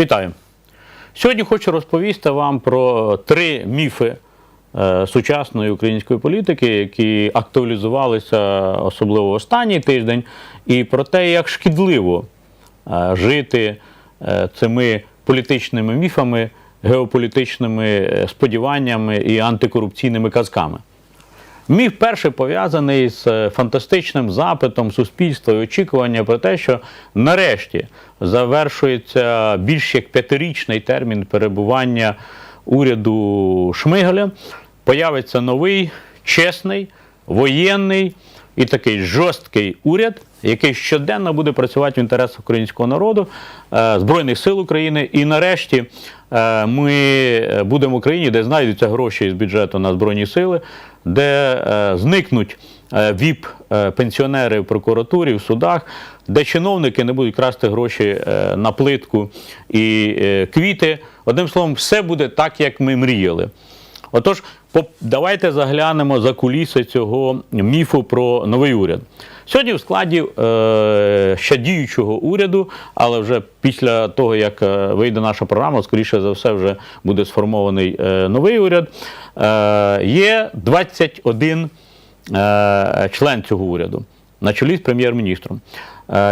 Вітаю! Сьогодні хочу розповісти вам про три міфи е, сучасної української політики, які актуалізувалися особливо останній тиждень, і про те, як шкідливо е, жити е, цими політичними міфами, геополітичними е, сподіваннями і антикорупційними казками. Міф перший пов'язаний з е, фантастичним запитом суспільства і очікування про те, що нарешті завершується більш як п'ятирічний термін перебування уряду Шмигаля. Появиться новий, чесний, воєнний і такий жорсткий уряд, який щоденно буде працювати в інтересах українського народу, е, Збройних сил України. І нарешті е, ми будемо в країні, де знайдуться гроші з бюджету на Збройні сили, де е, зникнуть е, ВІП-пенсіонери в прокуратурі, в судах, де чиновники не будуть красти гроші е, на плитку і е, квіти. Одним словом, все буде так, як ми мріяли. Отож, давайте заглянемо за куліси цього міфу про новий уряд. Сьогодні в складі е, ще діючого уряду, але вже після того, як е, вийде наша програма, скоріше за все, вже буде сформований е, новий уряд. Є 21 е, член цього уряду на чолі з прем'єр-міністром.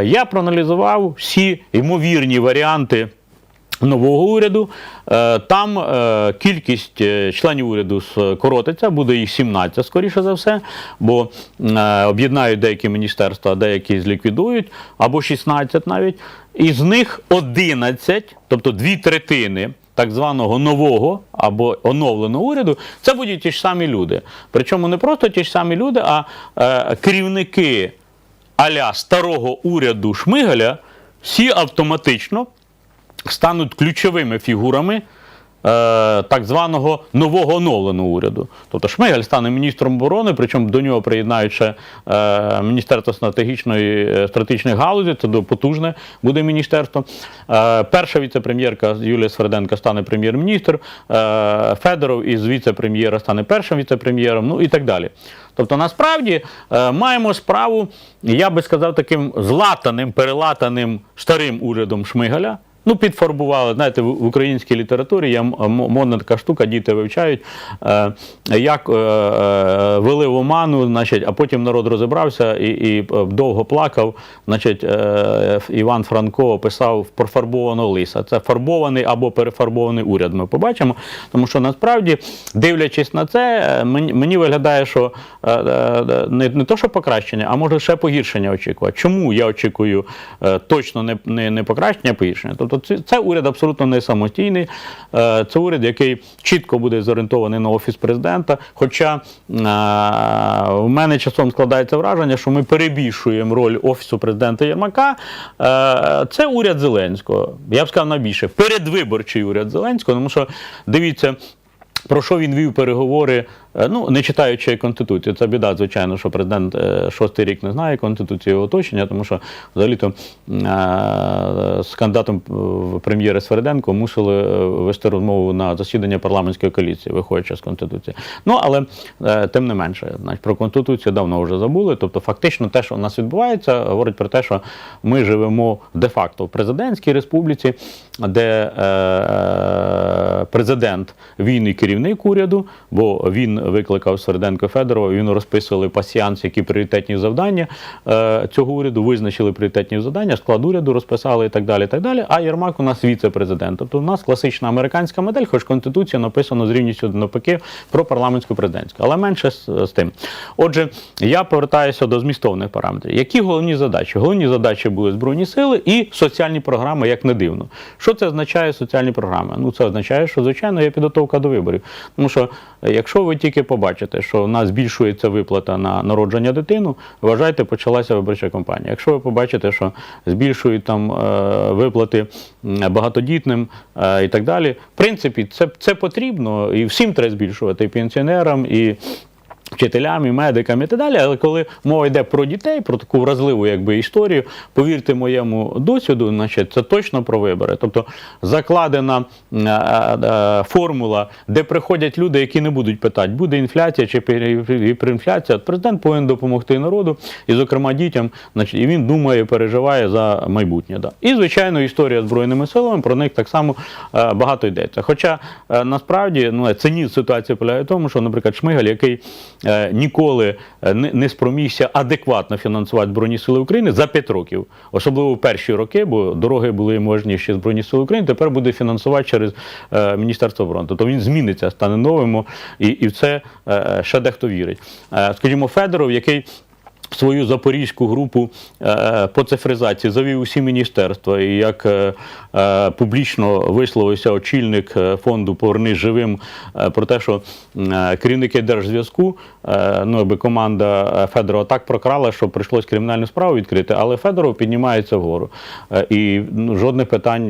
Я проаналізував всі ймовірні варіанти нового уряду. Е, Там е, кількість е, членів уряду скоротиться, буде їх 17, скоріше за все, бо об'єднають деякі міністерства, деякі зліквідують, або 16 навіть. Із них 11, тобто дві третини. Так званого нового або оновленого уряду, це будуть ті ж самі люди. Причому не просто ті ж самі люди, а е, керівники аля старого уряду Шмигаля всі автоматично стануть ключовими фігурами е, так званого нового оновленого уряду. Тобто Шмигаль стане міністром оборони, причому до нього приєднають ще Міністерство стратегічної е, стратегічних галузі, це потужне буде міністерство. Е, перша віце-прем'єрка Юлія Сверденко стане прем'єр-міністр, Федоров із віце-прем'єра стане першим віце-прем'єром, ну і так далі. Тобто, насправді маємо справу, я би сказав, таким златаним, перелатаним старим урядом Шмигаля. Ну, підфарбували, знаєте, в українській літературі є модна така штука, діти вивчають, е, як е, е, вели в оману, значить, а потім народ розібрався і, і довго плакав. Значить, Іван Франко описав профарбованого лиса. Це фарбований або перефарбований уряд. Ми побачимо. Тому що насправді, дивлячись на це, мені, виглядає, що не, не то, що покращення, а може ще погіршення очікувати. Чому я очікую точно не, не, не покращення, а погіршення? Тобто це, це уряд абсолютно не самостійний. Е, Це уряд, який чітко буде зорієнтований на офіс президента. Хоча е, в мене часом складається враження, що ми перебільшуємо роль офісу президента Єрмака. Е, Це уряд Зеленського. Я б сказав найбільше передвиборчий уряд Зеленського, тому що дивіться. Про що він вів переговори, ну не читаючи конституцію. Це біда, звичайно, що президент е, шостий рік не знає конституції його оточення, тому що взагалі-то е, з кандидатом в прем'єри Сверденко мусили е, вести розмову на засідання парламентської коаліції, виходячи з конституції. Ну але е, тим не менше, значить, про конституцію давно вже забули. Тобто, фактично, те, що у нас відбувається, говорить про те, що ми живемо де-факто в президентській республіці, де е, президент він керівник уряду, бо він викликав Сверденко Федорова, він розписували пасіанс, які пріоритетні завдання е, цього уряду, визначили пріоритетні завдання, склад уряду розписали і так далі. так далі. А Єрмак у нас віце-президент. Тобто у нас класична американська модель, хоч конституція написано з рівністю навпаки про парламентську президентську, але менше з, з тим. Отже, я повертаюся до змістовних параметрів. Які головні задачі? Головні задачі були збройні сили і соціальні програми, як не дивно. Що це означає соціальні програми? Ну це означає, що звичайно є підготовка до виборів. Тому що е, якщо ви тільки побачите, що в нас збільшується виплата на народження дитину, вважайте, почалася виборча кампанія. Якщо ви побачите, що збільшують там е, виплати багатодітним е, і так далі, в принципі, це, це потрібно і всім треба збільшувати, і пенсіонерам, і Вчителям і медикам і так далі, але коли мова йде про дітей, про таку вразливу якби, історію, повірте моєму досвіду, значить, це точно про вибори. Тобто закладена формула, де приходять люди, які не будуть питати, буде інфляція чи пері- гіперінфляція. Президент повинен допомогти народу, і, зокрема, дітям, значить, і він думає, переживає за майбутнє. Да. І, звичайно, історія Збройними силами про них так само е, багато йдеться. Хоча е, насправді ну, цинізм ситуації полягає в тому, що, наприклад, Шмигаль, який ніколи е, не, спромігся адекватно фінансувати Збройні Сили України за 5 років, особливо в перші роки, бо дороги були можні ще Збройні Сили України, тепер буде фінансувати через е, Міністерство оборони. Тобто він зміниться, стане новим, і, в це е, ще дехто вірить. Е, скажімо, Федоров, який свою запорізьку групу е, по цифризації завів усі міністерства. І як е, е, публічно висловився очільник фонду Повернись живим про те, що керівники держзв'язку, ну якби команда Федорова так прокрала, що прийшлось кримінальну справу відкрити, але Федоров піднімається вгору. І ну, жодних питань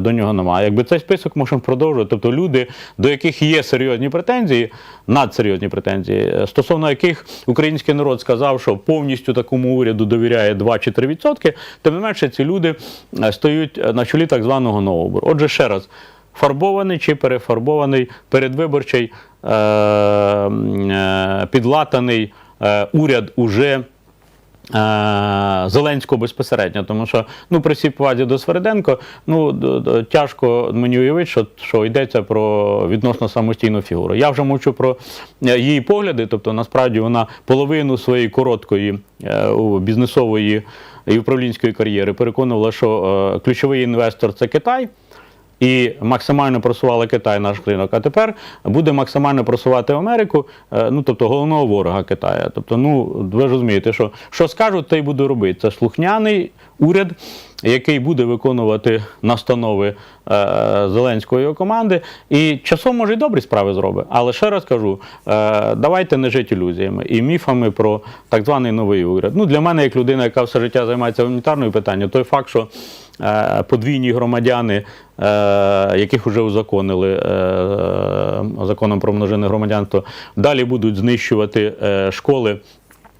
до нього немає. Якби цей список можемо продовжувати. Тобто люди, до яких є серйозні претензії, надсерйозні претензії, стосовно яких український народ сказав, що повністю такому уряду довіряє 2 чи 3%, тим не менше ці люди стоять стають е, на чолі так званого новобору. Отже, ще раз. Фарбований чи перефарбований передвиборчий е, е, підлатаний е, уряд уже е, Зеленського безпосередньо, тому що ну при всій повазі до Свериденко, ну тяжко мені уявити, що, що йдеться про відносно самостійну фігуру. Я вже мовчу про е, її погляди, тобто насправді вона половину своєї короткої е, бізнесової і управлінської кар'єри переконувала, що е, ключовий інвестор це Китай. І максимально просували Китай наш ринок, а тепер буде максимально просувати Америку, е, ну тобто головного ворога Китаю. Тобто, ну ви ж розумієте, що що скажуть, те й буду робити. Це слухняний уряд, який буде виконувати настанови е, Зеленської його команди. І часом може й добрі справи зробить. Але ще раз кажу: е, давайте не жити ілюзіями і міфами про так званий новий уряд. Ну для мене, як людина, яка все життя займається гуманітарною питанням, той факт, що е, подвійні громадяни, яких вже узаконили законом про множинне громадянство, далі будуть знищувати школи.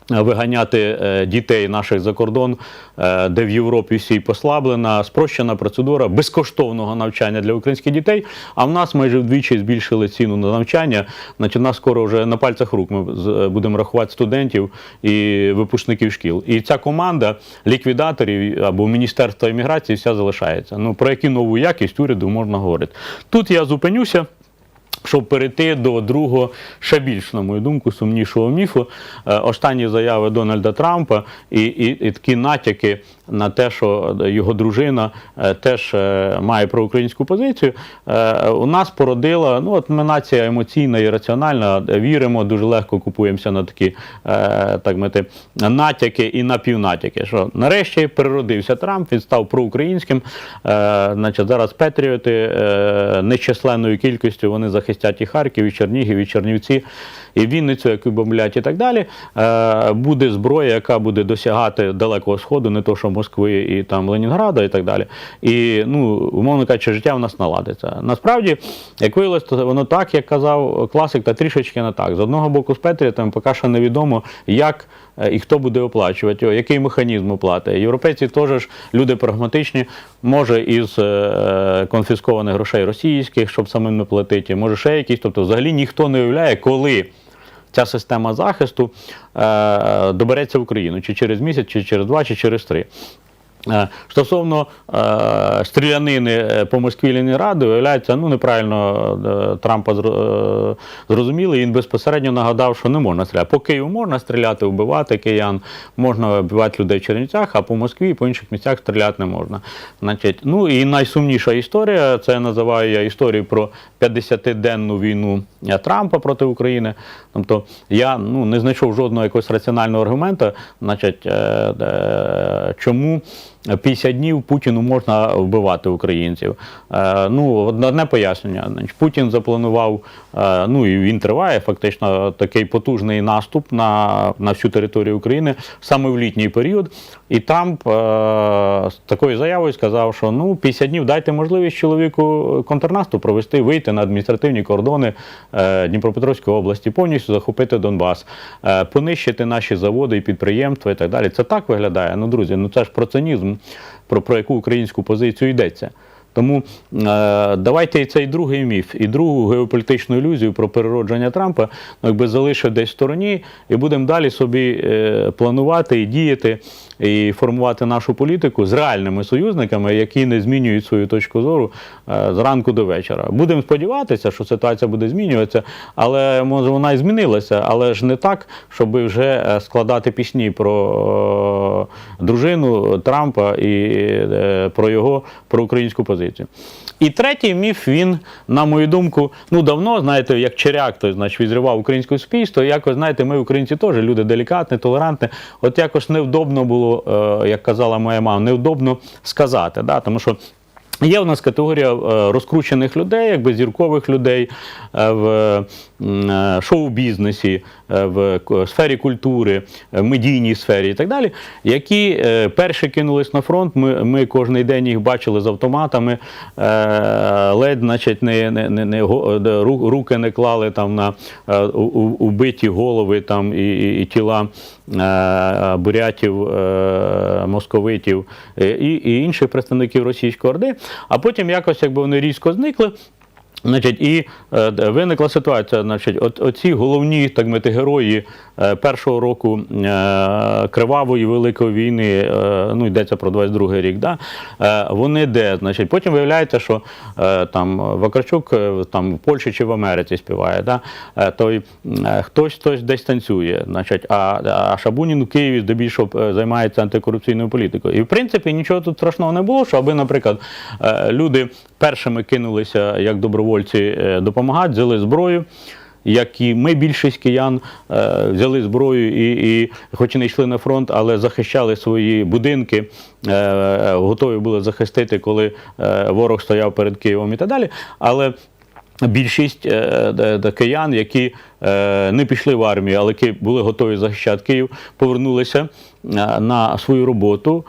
Виганяти е, дітей наших за кордон, е, де в Європі всі послаблена, спрощена процедура безкоштовного навчання для українських дітей. А в нас майже вдвічі збільшили ціну на навчання. Значить, у нас скоро вже на пальцях рук ми будемо рахувати студентів і випускників шкіл. І ця команда ліквідаторів або Міністерства імміграції вся залишається. Ну про яку нову якість уряду можна говорити? Тут я зупинюся щоб перейти до другого, ще більш, на мою думку, сумнішого міфу. Е, Останні заяви Дональда Трампа і, і, і такі натяки на те, що його дружина е, теж е, має проукраїнську позицію, у нас породила, ну от ми нація емоційна і раціональна, віримо, дуже легко купуємося на такі так мати, натяки і напівнатяки. Що нарешті переродився Трамп, він став проукраїнським. Значить, зараз Петріоти нечисленною кількістю вони захистять і Харків, і Чернігів, і Чернівці, і Вінницю, яку бомблять, і так далі. Е, буде зброя, яка буде досягати далекого сходу, не то що Москви і там Ленінграда, і так далі. І ну, умовно кажучи, життя в нас наладиться. Насправді, як виявилось, воно так, як казав класик, та трішечки не так. З одного боку, з Петріотами поки що невідомо, як е, і хто буде оплачувати який механізм оплати. Європейці теж ж люди прагматичні, може із е, конфіскованих грошей російських, щоб самим не платити, може ще якісь. Тобто, взагалі ніхто не уявляє, коли. Ця система захисту е, добереться в Україну чи через місяць, чи через два, чи через три. Е, Стосовно е, стрілянини е, по Москві Ленінграду, виявляється, ну неправильно е, Трампа зро- зрозуміли. Він безпосередньо нагадав, що не можна стріляти. По Києву можна стріляти, вбивати киян, можна вбивати людей в Чернівцях, а по Москві і по інших місцях стріляти не можна. Значить, ну і найсумніша історія, це називаю я історію про 50-денну війну Трампа проти України. Тобто я ну, не знайшов жодного якогось раціонального аргументу, значить, е, е, чому 50 днів Путіну можна вбивати українців. Е, Ну, одне пояснення. Путін запланував, е, ну і він триває фактично такий потужний наступ на, на всю територію України саме в літній період. І Трамп е, з такою заявою сказав, що ну 50 днів дайте можливість чоловіку контрнаступ провести, вийти на адміністративні кордони Дніпропетровської області, повністю захопити Донбас, понищити наші заводи і підприємства і так далі. Це так виглядає. Ну, друзі, ну це ж про цинізм, про, про яку українську позицію йдеться. Тому е, давайте цей другий міф, і другу геополітичну ілюзію про переродження Трампа ну, якби залишимо десь в стороні, і будемо далі собі е, планувати і діяти, і формувати нашу політику з реальними союзниками, які не змінюють свою точку зору з зранку до вечора. Будемо сподіватися, що ситуація буде змінюватися, але може вона і змінилася, але ж не так, щоб вже е, складати пісні про е, дружину Трампа і е, про його про українську позицію. І третій міф, він, на мою думку, ну давно, знаєте, як черяк, той, значить, відривав українське суспільство. Якось, знаєте, ми, українці, теж люди делікатні, толерантні. От якось невдобно було, е, як казала моя мама, невдобно сказати. Да? Тому що Є у нас категорія е, розкручених людей, якби зіркових людей е, в е, шоу-бізнесі, в сфері культури, в медійній сфері і так далі, які перші кинулись на фронт. Ми, ми кожен день їх бачили з автоматами, ледь, значить, не, не, не, руки не клали там на убиті голови там і, і, і тіла бурятів, е, московитів е, і інших представників російської орди. А потім якось якби вони різко зникли. Значить, і е, виникла ситуація. Значить, от, оці головні так мити, герої е, першого року е, кривавої великої війни, е, ну йдеться про 22-й рік, да? е, вони де? Значить, потім виявляється, що е, там Вакарчук е, там в Польщі чи в Америці співає, да? е, той е, хтось хтось десь танцює, значить, а, а Шабунін в Києві здебільшого е, займається антикорупційною політикою. І в принципі нічого тут страшного не було, що аби, наприклад, е, люди першими кинулися як добровольці е, допомагати, взяли зброю. Як і ми, більшість киян, е, взяли зброю і, і, хоч і не йшли на фронт, але захищали свої будинки, е, готові були захистити, коли ворог стояв перед Києвом і так далі. Але більшість киян, які не пішли в армію, але які були готові захищати Київ, повернулися на свою роботу.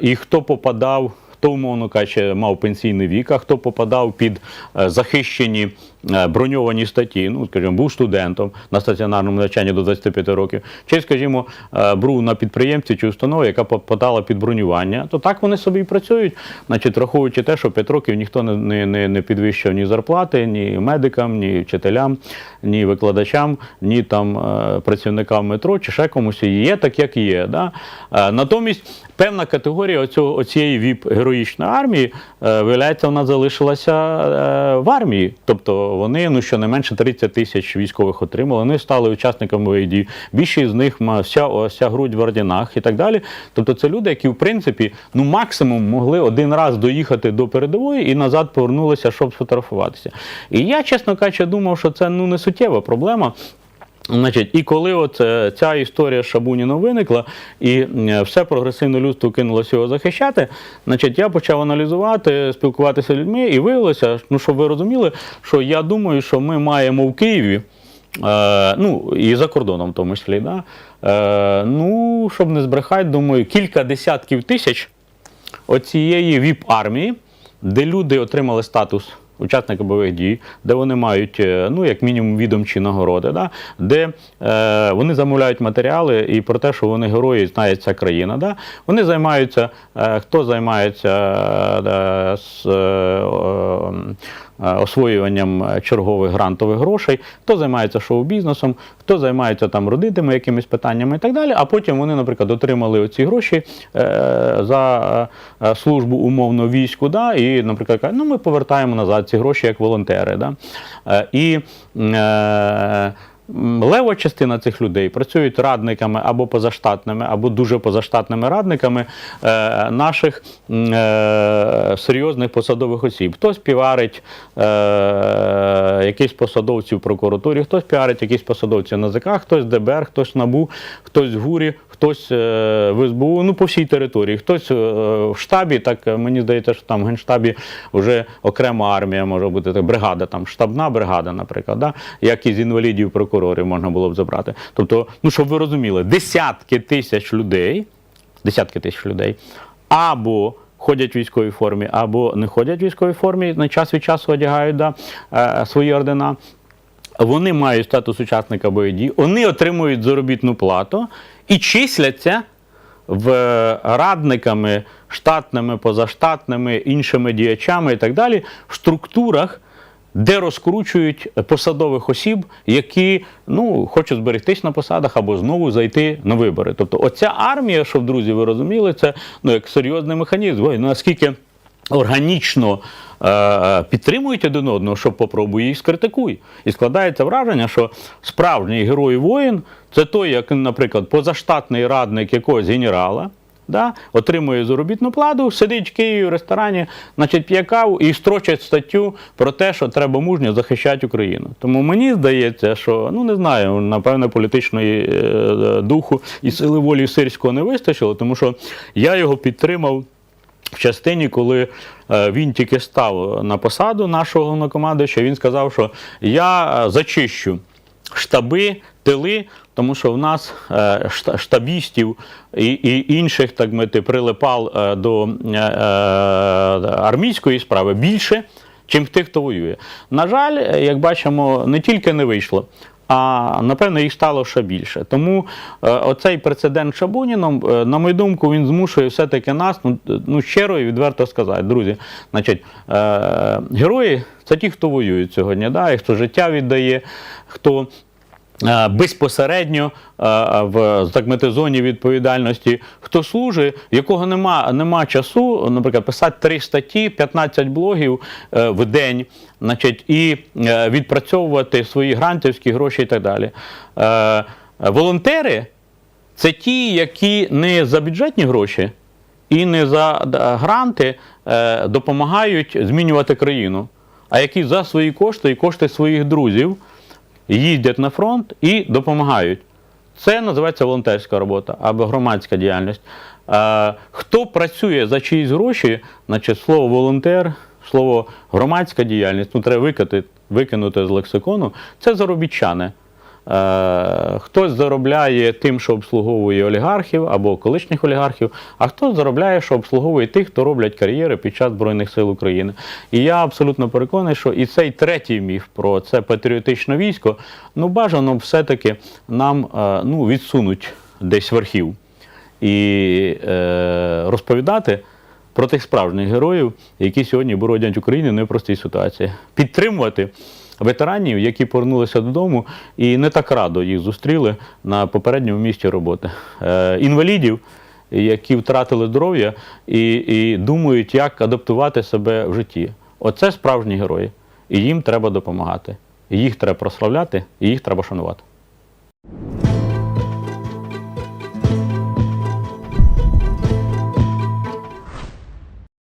І хто попадав, хто, умовно кажучи, мав пенсійний вік, а хто попадав під е, захищені броньовані статті, ну, скажімо, був студентом на стаціонарному навчанні до 25 років, чи, скажімо, е, був на підприємстві чи установі, яка попадала під бронювання, то так вони собі і працюють. Значить, рахуючи те, що 5 років ніхто не, не, не, підвищив ні зарплати, ні медикам, ні вчителям, ні викладачам, ні там е, працівникам метро, чи ще комусь є так, як є. Да? Е, Натомість певна категорія оцього, оцієї ВІП героїчної армії, е, виявляється, вона залишилася е, в армії. Тобто вони ну, щонайменше 30 тисяч військових отримали, вони стали учасниками бойових дій. Більшість з них вся, вся грудь в ордінах і так далі. Тобто це люди, які в принципі ну, максимум могли один раз доїхати до передової і назад повернулися, щоб сфотографуватися. І я, чесно кажучи, думав, що це ну, не суттєва проблема. Значить, і коли от е, ця історія з Шабуніном виникла, і е, все прогресивне людство кинулося його захищати, значить, я почав аналізувати, спілкуватися з людьми, і виявилося, ну щоб ви розуміли, що я думаю, що ми маємо в Києві. Е, ну, і за кордоном в тому числі, да? е, ну, щоб не збрехати, думаю, кілька десятків тисяч оцієї ВІП-армії, де люди отримали статус учасника бойових дій, де вони мають, е, ну, як мінімум, відомчі нагороди, да? де е, вони замовляють матеріали і про те, що вони герої, знає ця країна. Да? Вони займаються, е, хто займається е, з, е, освоюванням чергових грантових грошей, хто займається шоу-бізнесом, хто займається там родитими якимись питаннями і так далі. А потім вони, наприклад, отримали оці гроші е, за е, службу умовно війську, да, і, наприклад, кажуть, ну ми повертаємо назад ці гроші як волонтери. Да. Е, і е, лева частина цих людей працюють радниками або позаштатними, або дуже позаштатними радниками е, наших е, серйозних посадових осіб. Хтось піарить е, якихось посадовців в прокуратурі, хтось піарить якісь посадовців НАЗК, хтось ДБР, хтось НАБУ, хтось в ГУРі, хтось е, в СБУ, ну по всій території, хтось е, в штабі, так е, мені здається, що там в Генштабі вже окрема армія може бути, так, бригада, там штабна бригада, наприклад, да? як із інвалідів прокурорів можна було б забрати. Тобто, ну щоб ви розуміли, десятки тисяч людей, десятки тисяч людей, або ходять в військовій формі, або не ходять в військовій формі, на час від часу одягають да, е, свої ордена. Вони мають статус учасника бойових дій, вони отримують заробітну плату і числяться в радниками, штатними, позаштатними, іншими діячами і так далі в структурах, де розкручують посадових осіб, які ну, хочуть зберегтись на посадах або знову зайти на вибори. Тобто, оця армія, щоб друзі, ви розуміли, це ну, як серйозний механізм. Ой, ну, наскільки органічно е, підтримують один одного, що попробуй їх скритикуй. І складається враження, що справжній герой воїн це той, як, наприклад, позаштатний радник якогось генерала. Да, отримує заробітну плату, сидить в Києві в ресторані, значить, п'є каву і строчить статтю про те, що треба мужньо захищати Україну. Тому мені здається, що ну не знаю, напевно, політичної е, духу і сили волі сирського не вистачило, тому що я його підтримав в частині, коли е, він тільки став на посаду нашого головнокомандуюча, він сказав, що я е, зачищу штаби, тили, тому що в нас е, штабістів і, інших, так мити, прилипал е, до е, армійської справи більше, чим тих, хто воює. На жаль, як бачимо, не тільки не вийшло. А напевно їх стало ще більше. Тому е, оцей прецедент з Шабуніном, е, на мою думку, він змушує все-таки нас, ну, ну щиро і відверто сказати, друзі, значить, е, герої це ті, хто воюють сьогодні, да, і хто життя віддає, хто безпосередньо в так зоні відповідальності, хто служить, якого нема, нема часу, наприклад, писати три статті, 15 блогів е, в день, значить, і е, відпрацьовувати свої грантівські гроші і так далі. Е, Волонтери це ті, які не за бюджетні гроші і не за гранти допомагають змінювати країну, а які за свої кошти і кошти своїх друзів їздять на фронт і допомагають. Це називається волонтерська робота або громадська діяльність. Хто працює за чиїсь гроші, значить слово волонтер, слово громадська діяльність, ну треба викинути, викинути з лексикону, це заробітчани. Е, Хтось заробляє тим, що обслуговує олігархів або колишніх олігархів, а хтось заробляє, що обслуговує тих, хто роблять кар'єри під час Збройних сил України. І я абсолютно переконаний, що і цей третій міф про це патріотичне військо, ну бажано все-таки нам е, ну, відсунуть десь в архів і е, розповідати про тих справжніх героїв, які сьогодні боронять Україну в непростій ситуації. Підтримувати ветеранів, які повернулися додому і не так радо їх зустріли на попередньому місці роботи. Е, інвалідів, які втратили здоров'я і, і думають, як адаптувати себе в житті. Оце справжні герої. І їм треба допомагати. Їх треба прославляти, і їх треба шанувати.